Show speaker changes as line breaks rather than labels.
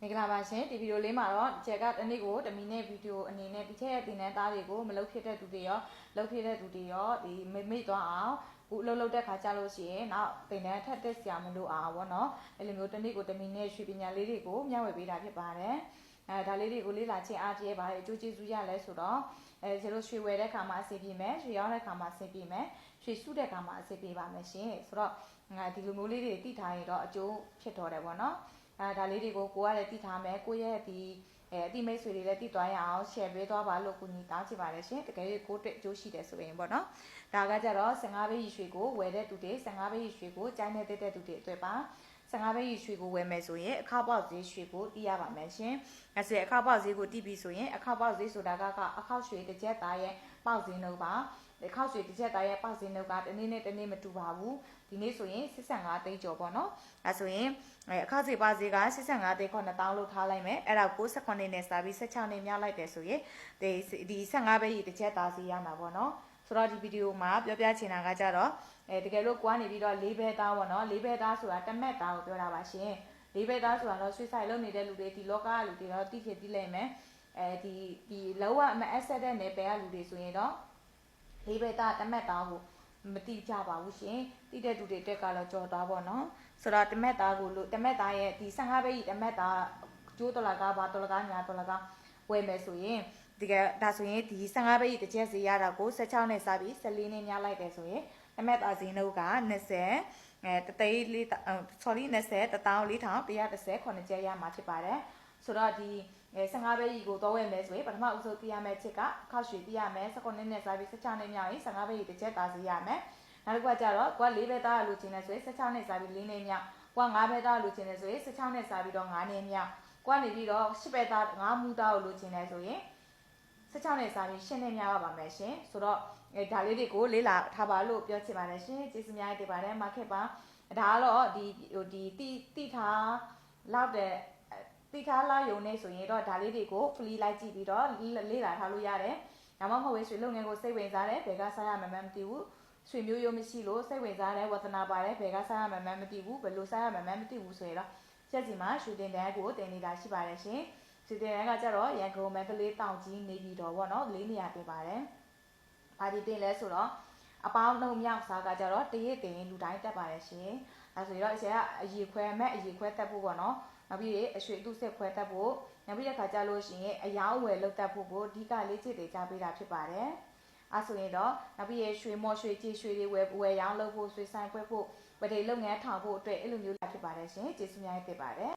မင်္ဂလာပါရှင်ဒီဗီဒီယိုလေးမှာတော့ကျက်ကတနေ့ကိုတမီနဲ့ဗီဒီယိုအနေနဲ့ဒီချက်ရဲ့တင်တဲ့သားတွေကိုမလုပ်ဖြစ်တဲ့သူတွေရောလုပ်ဖြစ်တဲ့သူတွေရောဒီမိမိသွားအောင်ခုလှုပ်လှုပ်တဲ့ခါကြလို့ရှိရင်နောက်တင်တဲ့ထက်တက်စရာမလိုအောင်ဗောနော်အဲ့လိုမျိုးတနေ့ကိုတမီနဲ့ရွှေပညာလေးတွေကိုမျှဝေပေးတာဖြစ်ပါတယ်အဲဒါလေးတွေကိုလေ့လာခြင်းအားကြီးပါတယ်အကျိုးကျေးဇူးရလဲဆိုတော့အဲကျတို့ရွှေဝယ်တဲ့ခါမှာအဆင်ပြေမယ်ရွှေရောင်းတဲ့ခါမှာအဆင်ပြေမယ်ရွှေစုတဲ့ခါမှာအဆင်ပြေပါမယ်ရှင်ဆိုတော့ငါဒီလိုမျိုးလေးတွေတိထားရင်တော့အကျိုးဖြစ်တော်တယ်ဗောနော် အဲဒါလေးတွေကိုကိုကလည်းသိထားမယ်ကိုရဲ့ဒီအဲအတိမိတ်ဆွေတွေလည်းသိသွားရအောင် share ပေးသွားပါလို့ကိုညီတောင်းချင်ပါတယ်ရှင်တကယ်လို့ကိုတက်အကျိုးရှိတယ်ဆိုရင်ပေါ့နော်ဒါကကြတော့15ဘိတ်ရွှေကိုဝယ်တဲ့သူတွေ15ဘိတ်ရွှေကိုကျိုင်းနေတဲ့တဲ့သူတွေအတွက်ပါ 15ဘိတ်ရွှေကိုဝယ်မယ်ဆိုရင်အခါပေါက်ဈေးရွှေကိုတီးရပါမယ်ရှင်အဲဆိုရင်အခါပေါက်ဈေးကိုတီးပြီဆိုရင်အခါပေါက်ဈေးဆိုတာကကအခောက်ရွှေတစ်ချက်သားရဲ့ပေါက်ဈေးနှုန်းပါဒီခောက်ရွှေတစ်ချက်သားရဲ့ပေါက်ဈေးနှုန်းကတနေ့နဲ့တနေ့မတူပါဘူးဒီနေ့ဆိုရင်85သိန်းကျော်ပေါ့နော်အဲဆိုရင်အဲအခါစီပါဈေးက85သိန်း9000လို့ထားလိုက်မယ်အဲ့ဒါကို18နှစ်နဲ့စာပြီး16နှစ်များလိုက်တယ်ဆိုရင်ဒီဒီ15ပဲကြီးတစ်ချက်သားဈေးရမှာပေါ့နော် ဆိုတော့ဒီဗီဒီယိုမှာပြောပြချင်တာကကြတော့အဲတကယ်လို့ကွာနေပြီးတော့၄ဘဲသားပေါ့နော်၄ဘဲသားဆိုတာတမက်သားကိုပြောတာပါရှင်၄ဘဲသားဆိုတာတော့ရွှေဆိုင်လုံးနေတဲ့လူတွေဒီလောကကလူတွေတော့တိဖြစ်တိလိုက်မယ်အဲဒီဒီလောကမအဆက်တဲ့နယ်ပယ်ကလူတွေဆိုရင်တော့လေးဘဲသားတမက်သားကိုမတိကြပါဘူးရှင်တိတဲ့သူတွေတက်ကတော့ကြော်သားပေါ့နော်ဆိုတော့တမက်သားကိုလို့တမက်သားရဲ့ဒီ15ဘဲကြီးတမက်သားကျိုးတော်လာကဘာတော်လာကညာတော်လာကဝယ်မယ်ဆိုရင် ဒီကဒါဆိုရင်ဒီ15ဘဲကြီးတစ်ချက်စီရတာကို16နဲ့စပြီး14နဲ့ညလိုက်တယ်ဆိုရင်တမက်သားဈေးနှုန်းက20အဲတသိန်းလေး sorry 20 14130ခုနှစ်ကျရမှာဖြစ်ပါတယ်ဆိုတော့ဒီအဲ15ဘဲကြီးကိုတော့ဝယ်မယ်ဆိုရင်ပထမအဦးဆုံးပြရမယ့်ချက်ကခောက်ရွှေပြရမယ်19နှစ်နဲ့စပြီး16နှစ်မြောက်ရင်15ဘဲကြီးတစ်ချက်သားစီရမယ်နောက်တစ်ခုကကြတော့ကိုက4ဘဲသားလိုချင်တယ်ဆိုရင်16နှစ်စပြီး4နှစ်မြောက်ကိုက5ဘဲသားလိုချင်တယ်ဆိုရင်16နှစ်စပြီးတော့5နှစ်မြောက်ကိုကနေပြီးတော့10ဘဲသား5မူသားကိုလိုချင်တယ်ဆိုရင် 16နှစ်စပြီး10နှစ်မြောက်ရပါမယ်ရှင်ဆိုတော့အဲဒါလေးတွေကိုလေးလာထားပါလို့ပြောချင်ပါတယ်ရှင်ကျေးဇူးများတင်ပါတယ်မာခက်ပါဒါကတော့ဒီဟိုဒီတိတိထားလောက်တဲ့တိထားလာယုံနေဆိုရင်တော့ဒါလေးတွေကို free လိုက်ကြည့်ပြီးတော့လေ့လာထားလို့ရတယ်။ဒါမှမဟုတ်ရင်ရွှေလုံငယ်ကိုစိတ်ဝင်စားတယ်ဘယ်ကစားရမှန်းမသိဘူး။ရွှေမျိုးရိုးမရှိလို့စိတ်ဝင်စားတယ်ဝသနာပါတယ်ဘယ်ကစားရမှန်းမသိဘူးဘယ်လိုစားရမှန်းမသိဘူးဆိုရင်တော့ချက်စီမှာရွှေတင်တန်းကိုတင်နေတာရှိပါတယ်ရှင်။ ရွှေတင်တန်းကကြတော့ရန်ကုန်မန္တလေးတောင်ကြီးနေပြည်တော်ပေါ့နော်လေးနေရာပြင်ပါတယ်။ဘာဒီတင်လဲဆိုတော့အပေါင်းနှုံမြောက်စားကကြတော့တရစ်တင်လူတိုင်းတက်ပါတယ်ရှင်။ဒါဆိုရင်တော့အချိန်ကအရေခွဲမဲ့အရေခွဲတက်ဖို့ပေါ့နော်။နောက်ပြီးရအရွှေအတုစစ်ခွဲတက်ဖို့နောက်ပြီးတဲ့ခါကျလို့ရှိရင်အယောင်းဝယ်လောက်တက်ဖို့ကိုအဓိကလေးချစ်တွေကြားပေးတာဖြစ်ပါတယ်။အဲဆိုရင်တော့နောက်ပြီးရရွှေမော်ရွှေကြည်ရွှေတွေဝယ်ဝယ်ရောင်းလုပ်ဖို့ရွှေဆိုင်ခွဲဖို့ဗဒေလုပ်ငန်းထောင်ဖို့အတွက်အဲ့လိုမျိုးဖြစ်ပါတယ်ရှင်ကျေးဇူးများတင်ပါတယ်